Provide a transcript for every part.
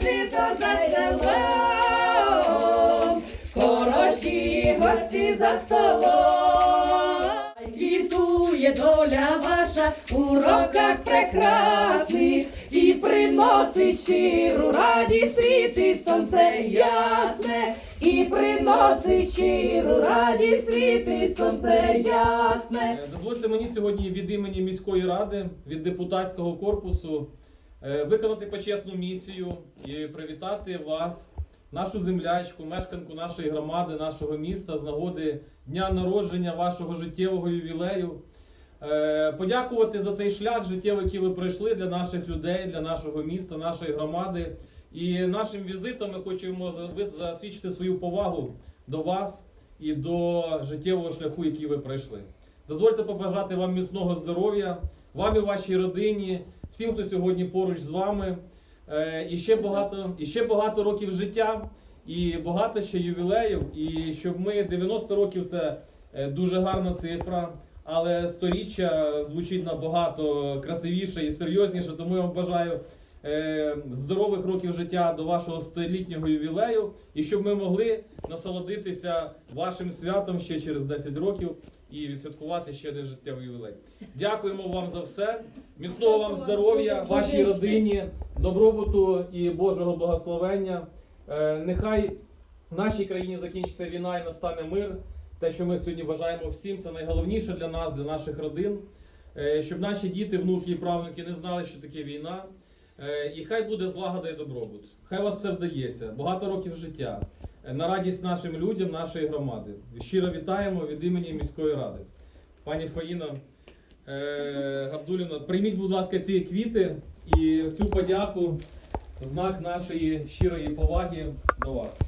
жито за селом, хороші гості за столом. Квітує доля ваша у роках прекрасних і приносить щиру радість світить сонце ясне, і приносить щиру радість світить сонце ясне. Е, Дозвольте мені сьогодні від імені міської ради, від депутатського корпусу виконати почесну місію і привітати вас, нашу землячку, мешканку нашої громади, нашого міста з нагоди дня народження вашого життєвого ювілею. Е, Подякувати за цей шлях життєвий, який ви пройшли для наших людей, для нашого міста, нашої громади. І нашим візитом ми хочемо засвідчити свою повагу до вас і до життєвого шляху, який ви пройшли. Дозвольте побажати вам міцного здоров'я, вам і вашій родині, всім, хто сьогодні поруч з вами. Е, І ще багато, і ще багато років життя, і багато ще ювілеїв. І щоб ми 90 років це е, дуже гарна цифра, але сторіччя звучить набагато красивіше і серйозніше. Тому я вам бажаю здорових років життя до вашого столітнього ювілею, і щоб ми могли насолодитися вашим святом ще через 10 років і відсвяткувати ще один життєвий ювілей. Дякуємо вам за все. Міцного вам здоров'я, вашій родині, добробуту і Божого благословення. Е, Нехай в нашій країні закінчиться війна і настане мир. Те, що ми сьогодні бажаємо всім, це найголовніше для нас, для наших родин. Е, Щоб наші діти, внуки і правнуки не знали, що таке війна. Е, І хай буде злагода і добробут. Хай вас все вдається. Багато років життя. Е, На радість нашим людям, нашої громади. Щиро вітаємо від імені міської ради. Пані Фаїна е, Габдуліна, прийміть, будь ласка, ці квіти і цю подяку в знак нашої щирої поваги до вас.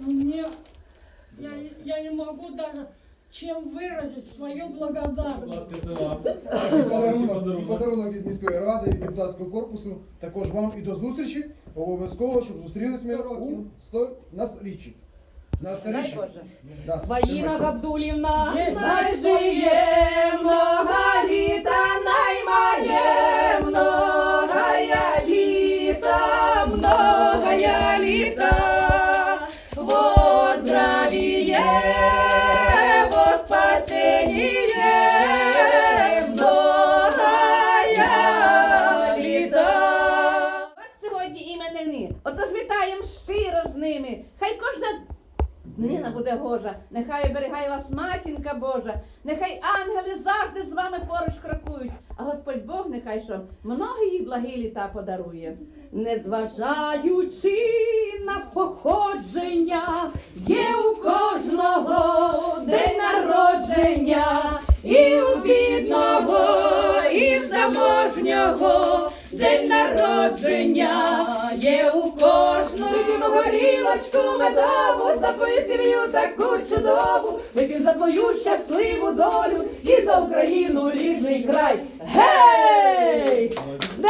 Мне, я, я не могу даже чем выразить свою благодарність. І подарунок, і Подарунок. від міської ради, від депутатського корпусу. Також вам і до зустрічі. Обов'язково, щоб зустрілись ми Сто у. 100 на річчі. На сторіччі. Да. Ваїна Габдулівна. Є Най жиє много літа, наймає ними. Хай кожна днина буде гожа. Нехай оберігає вас матінка Божа. Нехай ангели завжди з вами поруч крокують. А Господь Бог нехай що много їй благі літа подарує. Незважаючи на походження, є у кожного День народження і у бідного, і в заможнього. День народження горілочку медову за твою сім'ю таку чудову. Вип'ємо за твою щасливу долю і за Україну рідний край. Гей! З